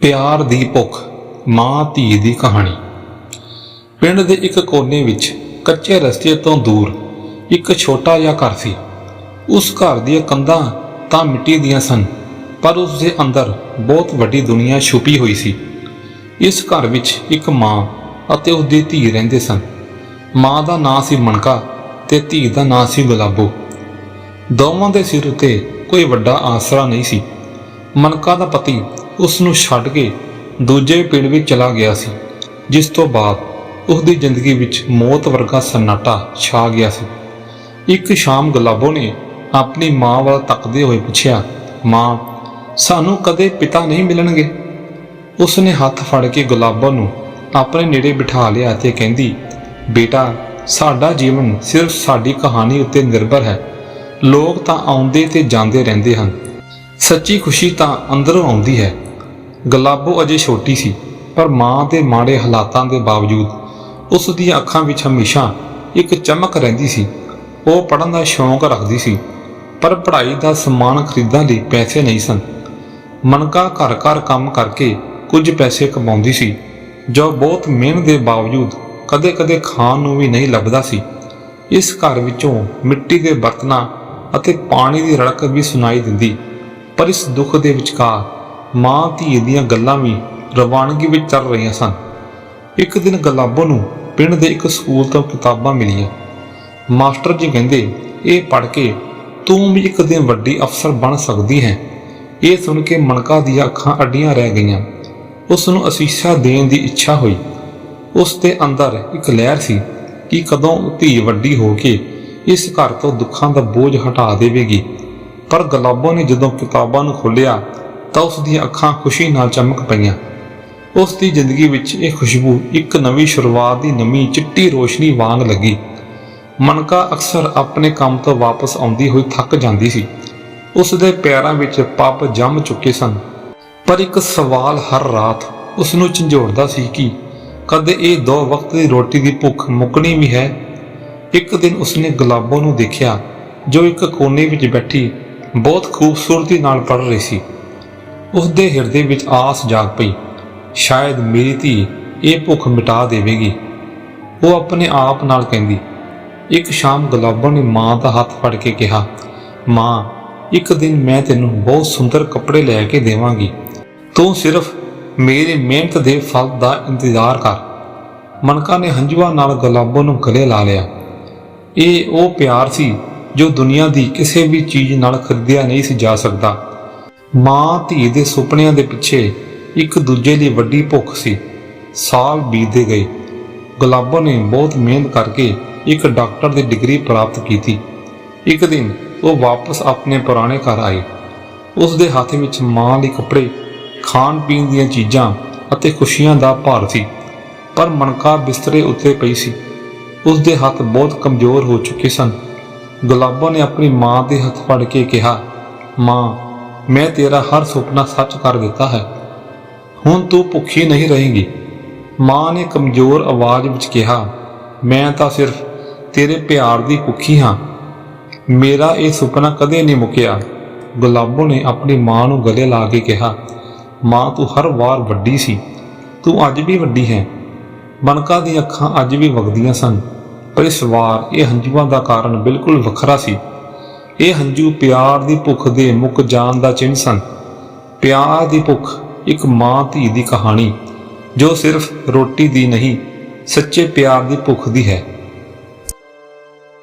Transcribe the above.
ਪਿਆਰ ਦੀ ਭੁੱਖ, ਮਾਂ ਧੀ ਦੀ ਕਹਾਣੀ। ਪਿੰਡ ਦੇ ਇੱਕ ਕੋਨੇ ਵਿੱਚ, ਕੱਚੇ ਰਸਤੇ ਤੋਂ ਦੂਰ, ਇੱਕ ਛੋਟਾ ਜਿਹਾ ਘਰ ਸੀ। ਉਸ ਘਰ ਦੀਆਂ ਕੰਧਾਂ ਤਾਂ ਮਿੱਟੀ ਦੀਆਂ ਸਨ, ਪਰ ਉਸ ਦੇ ਅੰਦਰ ਬਹੁਤ ਵੱਡੀ ਦੁਨੀਆ ਛੁਪੀ ਹੋਈ ਸੀ। ਇਸ ਘਰ ਵਿੱਚ ਇੱਕ ਮਾਂ ਅਤੇ ਉਸ ਦੀ ਧੀ ਰਹਿੰਦੇ ਸਨ। ਮਾਂ ਦਾ ਨਾਂ ਸੀ ਮਣਕਾ ਤੇ ਧੀ ਦਾ ਨਾਂ ਸੀ ਗੁਲਾਬੋ। ਦੋਵਾਂ ਦੇ ਸਿਰ ਉੱਤੇ ਕੋਈ ਵੱਡਾ ਆਸਰਾ ਨਹੀਂ ਸੀ। ਮਣਕਾ ਦਾ ਪਤੀ ਉਸ ਨੂੰ ਛੱਡ ਕੇ ਦੂਜੇ ਪਿੰਡ ਵਿੱਚ ਚਲਾ ਗਿਆ ਸੀ, ਜਿਸ ਤੋਂ ਬਾਅਦ ਉਸ ਦੀ ਜ਼ਿੰਦਗੀ ਵਿੱਚ ਮੌਤ ਵਰਗਾ ਸਨਾਟਾ ਛਾ ਗਿਆ ਸੀ। ਇੱਕ ਸ਼ਾਮ ਗੁਲਾਬੋ ਨੇ ਆਪਣੀ ਮਾਂ ਵੱਲ ਤੱਕਦੇ ਹੋਏ ਪੁੱਛਿਆ, ਮਾਂ, ਸਾਨੂੰ ਕਦੇ ਪਿਤਾ ਨਹੀਂ ਮਿਲਣਗੇ? ਉਸ ਨੇ ਹੱਥ ਫੜ ਕੇ ਗੁਲਾਬੋ ਨੂੰ ਆਪਣੇ ਨੇੜੇ ਬਿਠਾ ਲਿਆ ਤੇ ਕਹਿੰਦੀ, ਬੇਟਾ, ਸਾਡਾ ਜੀਵਨ ਸਿਰਫ ਸਾਡੀ ਕਹਾਣੀ ਉੱਤੇ ਨਿਰਭਰ ਹੈ। ਲੋਕ ਤਾਂ ਆਉਂਦੇ ਤੇ ਜਾਂਦੇ ਰਹਿੰਦੇ ਹਨ। ਸੱਚੀ ਖੁਸ਼ੀ ਤਾਂ ਅੰਦਰੋਂ ਆਉਂਦੀ ਹੈ। ਗੁਲਾਬੋ ਅਜੇ ਛੋਟੀ ਸੀ, ਪਰ ਮਾਂ ਦੇ ਮਾੜੇ ਹਾਲਾਤਾਂ ਦੇ ਬਾਵਜੂਦ ਉਸ ਦੀਆਂ ਅੱਖਾਂ ਵਿੱਚ ਹਮੇਸ਼ਾ ਇੱਕ ਚਮਕ ਰਹਿੰਦੀ ਸੀ। ਉਹ ਪੜ੍ਹਨ ਦਾ ਸ਼ੌਂਕ ਰੱਖਦੀ ਸੀ, ਪਰ ਪੜ੍ਹਾਈ ਦਾ ਸਮਾਨ ਖਰੀਦਣ ਲਈ ਪੈਸੇ ਨਹੀਂ ਸਨ। ਮਨਕਾ ਘਰ-ਘਰ ਕੰਮ ਕਰਕੇ ਕੁਝ ਪੈਸੇ ਕਮਾਉਂਦੀ ਸੀ, ਜੋ ਬਹੁਤ ਮਿਹਨਤ ਦੇ ਬਾਵਜੂਦ ਕਦੇ-ਕਦੇ ਖਾਣ ਨੂੰ ਵੀ ਨਹੀਂ ਲੱਭਦਾ ਸੀ। ਇਸ ਘਰ ਵਿੱਚੋਂ ਮਿੱਟੀ ਦੇ ਬਰਤਨਾਂ ਅਤੇ ਪਾਣੀ ਦੀ ਰੜਕ ਵੀ ਸੁਣਾਈ ਦਿੰਦੀ, ਪਰ ਇਸ ਦੁੱਖ ਦੇ ਵਿਚਕਾਰ ਮਾਂ ਧੀ ਦੀਆਂ ਗੱਲਾਂ ਵੀ ਰਵਾਨਗੀ ਵਿੱਚ ਚੱਲ ਰਹੀਆਂ ਸਨ। ਇੱਕ ਦਿਨ ਗੁਲਾਬੋ ਨੂੰ ਪਿੰਡ ਦੇ ਇੱਕ ਸਕੂਲ ਤੋਂ ਕਿਤਾਬਾਂ ਮਿਲੀਆਂ। ਮਾਸਟਰ ਜੀ ਕਹਿੰਦੇ, ਇਹ ਪੜ੍ਹ ਕੇ ਤੂੰ ਵੀ ਇੱਕ ਦਿਨ ਵੱਡੀ ਅਫਸਰ ਬਣ ਸਕਦੀ ਹੈ। ਇਹ ਸੁਣ ਕੇ ਮਣਕਾ ਦੀਆਂ ਅੱਖਾਂ ਅੱਡੀਆਂ ਰਹਿ ਗਈਆਂ। ਉਸ ਨੂੰ ਅਸੀਸਾ ਦੇਣ ਦੀ ਇੱਛਾ ਹੋਈ। ਉਸ ਦੇ ਅੰਦਰ ਇੱਕ ਲਹਿਰ ਸੀ ਕਿ ਕਦੋਂ ਧੀ ਵੱਡੀ ਹੋ ਕੇ ਇਸ ਘਰ ਤੋਂ ਦੁੱਖਾਂ ਦਾ ਬੋਝ ਹਟਾ ਦੇਵੇਗੀ। ਪਰ ਗੁਲਾਬੋ ਨੇ ਜਦੋਂ ਕਿਤਾਬਾਂ ਨੂੰ ਖੋਲ੍ਹਿਆ ਤਾਂ ਉਸ ਦੀਆਂ ਅੱਖਾਂ ਖੁਸ਼ੀ ਨਾਲ ਚਮਕ ਪਈਆਂ। ਉਸ ਦੀ ਜ਼ਿੰਦਗੀ ਵਿੱਚ ਇਹ ਖੁਸ਼ਬੂ ਇੱਕ ਨਵੀਂ ਸ਼ੁਰੂਆਤ ਦੀ ਨਵੀਂ ਚਿੱਟੀ ਰੋਸ਼ਨੀ ਵਾਂਗ ਲੱਗੀ। ਮਨਕਾ ਅਕਸਰ ਆਪਣੇ ਕੰਮ ਤੋਂ ਵਾਪਸ ਆਉਂਦੀ ਹੋਈ ਥੱਕ ਜਾਂਦੀ ਸੀ। ਉਸ ਦੇ ਪੈਰਾਂ ਵਿੱਚ ਪੱਪ ਜੰਮ ਚੁੱਕੇ ਸਨ। ਪਰ ਇੱਕ ਸਵਾਲ ਹਰ ਰਾਤ ਉਸ ਨੂੰ ਝੰਜੋੜਦਾ ਸੀ ਕਿ ਕਦੇ ਇਹ ਦੋ ਵਕਤ ਦੀ ਰੋਟੀ ਦੀ ਭੁੱਖ ਮੁੱਕਣੀ ਵੀ ਹੈ? ਇੱਕ ਦਿਨ ਉਸਨੇ ਗੁਲਾਬੋ ਨੂੰ ਦੇਖਿਆ, ਜੋ ਇੱਕ ਕੋਨੇ ਵਿੱਚ ਬੈਠੀ ਬਹੁਤ ਖੂਬਸੂਰਤੀ ਨਾਲ ਪੜ ਰਹੀ ਸੀ। ਉਸ ਦੇ ਹਿਰਦੇ ਵਿੱਚ ਆਸ ਜਾਗ ਪਈ। ਸ਼ਾਇਦ ਮੇਰੀ ਧੀ ਇਹ ਭੁੱਖ ਮਿਟਾ ਦੇਵੇਗੀ। ਉਹ ਆਪਣੇ ਆਪ ਨਾਲ ਕਹਿੰਦੀ। ਇੱਕ ਸ਼ਾਮ ਗੁਲਾਬੋ ਨੇ ਮਾਂ ਦਾ ਹੱਥ ਫੜ ਕੇ ਕਿਹਾ, ਮਾਂ, ਇੱਕ ਦਿਨ ਮੈਂ ਤੈਨੂੰ ਬਹੁਤ ਸੁੰਦਰ ਕੱਪੜੇ ਲੈ ਕੇ ਦੇਵਾਂਗੀ। ਤੂੰ ਸਿਰਫ ਮੇਰੇ ਮਿਹਨਤ ਦੇ ਫਲ ਦਾ ਇੰਤਜ਼ਾਰ ਕਰ। ਮਨਕਾ ਨੇ ਹੰਝੂਆਂ ਨਾਲ ਗੁਲਾਬੋ ਨੂੰ ਗਲੇ ਲਾ ਲਿਆ। ਇਹ ਉਹ ਪਿਆਰ ਸੀ ਜੋ ਦੁਨੀਆ ਦੀ ਕਿਸੇ ਵੀ ਚੀਜ਼ ਨਾਲ ਖਰੀਦਿਆ ਨਹੀਂ ਸੀ ਜਾ ਸਕਦਾ। ਮਾਂ ਧੀ ਦੇ ਸੁਪਨਿਆਂ ਦੇ ਪਿੱਛੇ ਇੱਕ ਦੂਜੇ ਲਈ ਵੱਡੀ ਭੁੱਖ ਸੀ। ਸਾਲ ਬੀਤਦੇ ਗਏ। ਗੁਲਾਬੋ ਨੇ ਬਹੁਤ ਮਿਹਨਤ ਕਰਕੇ ਇੱਕ ਡਾਕਟਰ ਦੀ ਡਿਗਰੀ ਪ੍ਰਾਪਤ ਕੀਤੀ। ਇੱਕ ਦਿਨ ਉਹ ਵਾਪਸ ਆਪਣੇ ਪੁਰਾਣੇ ਘਰ ਆਏ। ਉਸ ਦੇ ਹੱਥ ਵਿੱਚ ਮਾਂ ਲਈ ਕੱਪੜੇ, ਖਾਣ ਪੀਣ ਦੀਆਂ ਚੀਜ਼ਾਂ ਅਤੇ ਖੁਸ਼ੀਆਂ ਦਾ ਭਾਰ ਸੀ। ਪਰ ਮਨਕਾ ਬਿਸਤਰੇ ਉੱਤੇ ਪਈ ਸੀ। ਉਸ ਦੇ ਹੱਥ ਬਹੁਤ ਕਮਜ਼ੋਰ ਹੋ ਚੁੱਕੇ ਸਨ। ਗੁਲਾਬੋ ਨੇ ਆਪਣੀ ਮਾਂ ਦੇ ਹੱਥ ਫੜ ਕੇ ਕਿਹਾ, ਮਾਂ ਮੈਂ ਤੇਰਾ ਹਰ ਸੁਪਨਾ ਸੱਚ ਕਰ ਦਿੱਤਾ ਹੈ। ਹੁਣ ਤੂੰ ਭੁੱਖੀ ਨਹੀਂ ਰਹੇਂਗੀ। ਮਾਂ ਨੇ ਕਮਜ਼ੋਰ ਆਵਾਜ਼ ਵਿੱਚ ਕਿਹਾ, ਮੈਂ ਤਾਂ ਸਿਰਫ ਤੇਰੇ ਪਿਆਰ ਦੀ ਭੁੱਖੀ ਹਾਂ। ਮੇਰਾ ਇਹ ਸੁਪਨਾ ਕਦੇ ਨਹੀਂ ਮੁੱਕਿਆ। ਗੁਲਾਬੋ ਨੇ ਆਪਣੀ ਮਾਂ ਨੂੰ ਗਲੇ ਲਾ ਕੇ ਕਿਹਾ, ਮਾਂ, ਤੂੰ ਹਰ ਵਾਰ ਵੱਡੀ ਸੀ। ਤੂੰ ਅੱਜ ਵੀ ਵੱਡੀ ਹੈ। ਮਨਕਾ ਦੀਆਂ ਅੱਖਾਂ ਅੱਜ ਵੀ ਵਗਦੀਆਂ ਸਨ। ਪਰ ਇਸ ਵਾਰ ਇਹ ਹੰਝੂਆਂ ਦਾ ਕਾਰਨ ਬਿਲਕੁਲ ਵੱਖਰਾ ਸੀ। ਇਹ ਹੰਝੂ ਪਿਆਰ ਦੀ ਭੁੱਖ ਦੇ ਮੁੱਕ ਜਾਣ ਦਾ ਚਿੰਨ੍ਹ ਸਨ। ਪਿਆਰ ਦੀ ਭੁੱਖ ਇੱਕ ਮਾਂ ਧੀ ਦੀ ਕਹਾਣੀ, ਜੋ ਸਿਰਫ ਰੋਟੀ ਦੀ ਨਹੀਂ, ਸੱਚੇ ਪਿਆਰ ਦੀ ਭੁੱਖ ਦੀ ਹੈ।